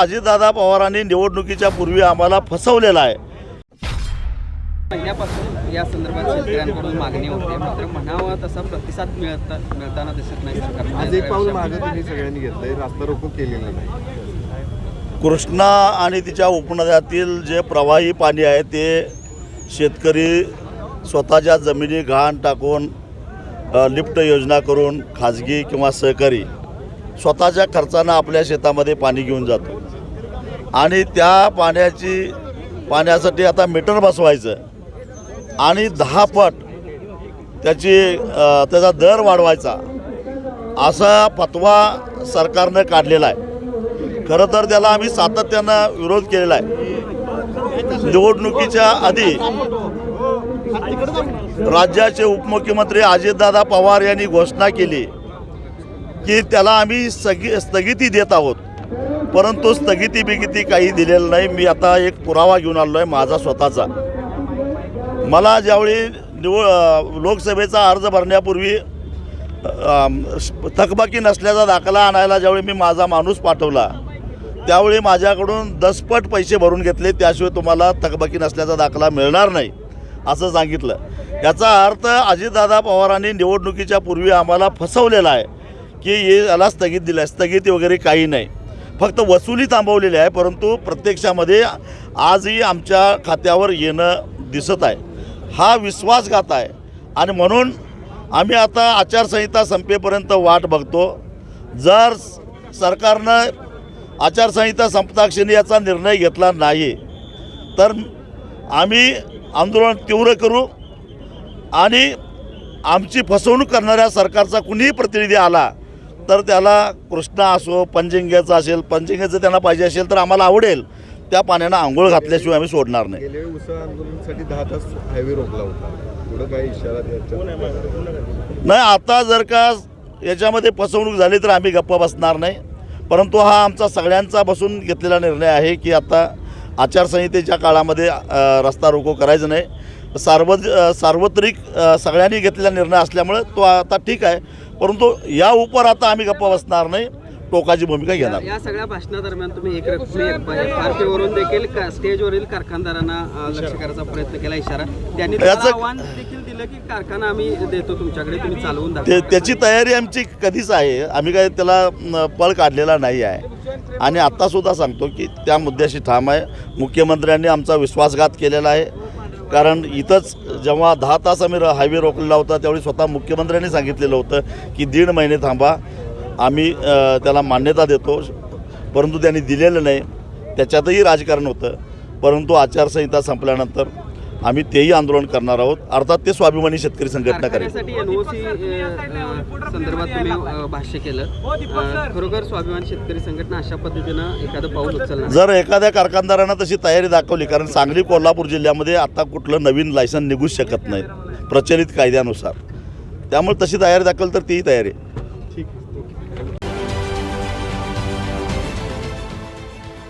अजितदादा पवारांनी निवडणुकीच्या पूर्वी आम्हाला फसवलेलं आहे. महिन्यापासून या संदर्भात शेतकऱ्यांकडून मागणी होते. मात्र म्हणावा तसा प्रतिसाद मिळत मिळताना दिसत नाही. सरकार आज एक पाऊल मागं तुम्ही सगळ्यांनी घेतलंय. रास्ता रोको केलेलं नाही. कृष्णा आणि तिच्या उपनद्यातील जे प्रवाही पाणी आहे ते शेतकरी स्वतःच्या जमिनी घाण टाकून लिफ्ट योजना करून खाजगी किंवा सहकारी स्वतःच्या खर्चानं आपल्या शेतामध्ये पाणी घेऊन जातो. आणि त्या पाण्याची पाण्यासाठी आता मीटर बसवायचं. आणि दहा पट त्याची त्याचा दर वाढवायचा. असा फतवा सरकारनं काढलेला आहे. खरं तर त्याला आम्ही सातत्यानं विरोध केलेला आहे. निवडणुकीच्या आधी राज्याचे उपमुख्यमंत्री अजितदादा पवार यांनी घोषणा केली की त्याला आम्ही स्थगी स्थगिती देत आहोत. परंतु स्थगिती बिगिती काही दिलेलं नाही. मी आता एक पुरावा घेऊन आलो आहे माझा स्वतःचा. मला ज्यावेळी निवड लोकसभेचा अर्ज भरण्यापूर्वी थकबाकी नसल्याचा दाखला आणायला ज्यावेळी मी माझा माणूस पाठवला त्यावेळी माझ्याकडून दसपट पैसे भरून घेतले. त्याशिवाय तुम्हाला थकबाकी नसल्याचा दाखला मिळणार नाही असं सांगितलं. याचा अर्थ अजितदादा पवारांनी निवडणुकीच्या पूर्वी आम्हाला फसवलेला आहे की हे याला स्थगित दिलं आहे स्थगिती वगैरे काही नाही. फक्त वसुली थांबवलेली आहे परंतु प्रत्यक्षामध्ये आजही आमच्या खात्यावर येणं दिसत आहे. हा विश्वासघात आहे आणि म्हणून आम्ही आता आचारसंहिता संपेपर्यंत वाट बघतो. जर सरकारनं आचारसंहिता संपताक्षणी याचा निर्णय घेतला नाही तर आम्ही आंदोलन तीव्र करू आणि आमची फसवणूक करणाऱ्या सरकारचा कुणीही प्रतिनिधी आला तर त्याला कृष्णा असो पंजिंग्याचा असेल पंजिंग्याचं त्यांना पाहिजे असेल तर आम्हाला आवडेल. त्या पाण्यानं आंघोळ घातल्याशिवाय आम्ही सोडणार नाही. गेल्या वेळी उसळ आंदोलनासाठी दहा तास हायवे रोखला होता. पुढं काही इशारा द्यायचा? नाही आता जर का याच्यामध्ये फसवणूक झाली तर आम्ही गप्पा बसणार नाही. परंतु हा आमचा सगळ्यांचा बसून घेतलेला निर्णय आहे की आता आचारसंहितेच्या काळामध्ये रस्ता रोको करायचं नाही. सार्व अ, सार्वत्रिक सगळ्यांनी घेतलेला निर्णय असल्यामुळे तो आता ठीक आहे. परंतु या उपर आता आम्ही गप्पा बसणार नाही. टोकाची भूमिका घेणार. या सगळ्या भाषणादरम्यान तुम्ही एक वरून देखील का- स्टेजवरील कारखानदारांना लक्ष करायचा प्रयत्न केला इशारा. त्यांनी आव्हान देखील दिलं की कारखाना आम्ही देतो तुमच्याकडे तुम्ही चालवून ते त्याची तयारी आमची कधीच आहे. आम्ही काय त्याला पळ काढलेला नाही आहे. आणि आत्तासुद्धा सांगतो की त्या मुद्द्याशी ठाम आहे. मुख्यमंत्र्यांनी आमचा विश्वासघात केलेला आहे. कारण इथंच जेव्हा दहा तास आम्ही हायवे रोखलेला होता त्यावेळी स्वतः मुख्यमंत्र्यांनी सांगितलेलं होतं की दीड महिने थांबा आम्ही त्याला मान्यता देतो परंतु त्यांनी दिलेलं नाही. त्याच्यातही राजकारण होतं परंतु आचारसंहिता संपल्यानंतर आम्ही तेही आंदोलन करणार आहोत. अर्थात ते स्वाभिमानी शेतकरी संघटना करेल. संदर्भात तुम्ही भाष्य केलं. अ, खरोखर स्वाभिमान शेतकरी संघटना अशा पद्धतीनं एखादं पाऊल उचलणार जर एखाद्या कारखानदारानं तशी तयारी दाखवली कारण सांगली कोल्हापूर जिल्ह्यामध्ये आता कुठलं नवीन लायसन निघूच शकत नाही प्रचलित कायद्यानुसार. त्यामुळे तशी तयारी दाखवली तर तीही तयारी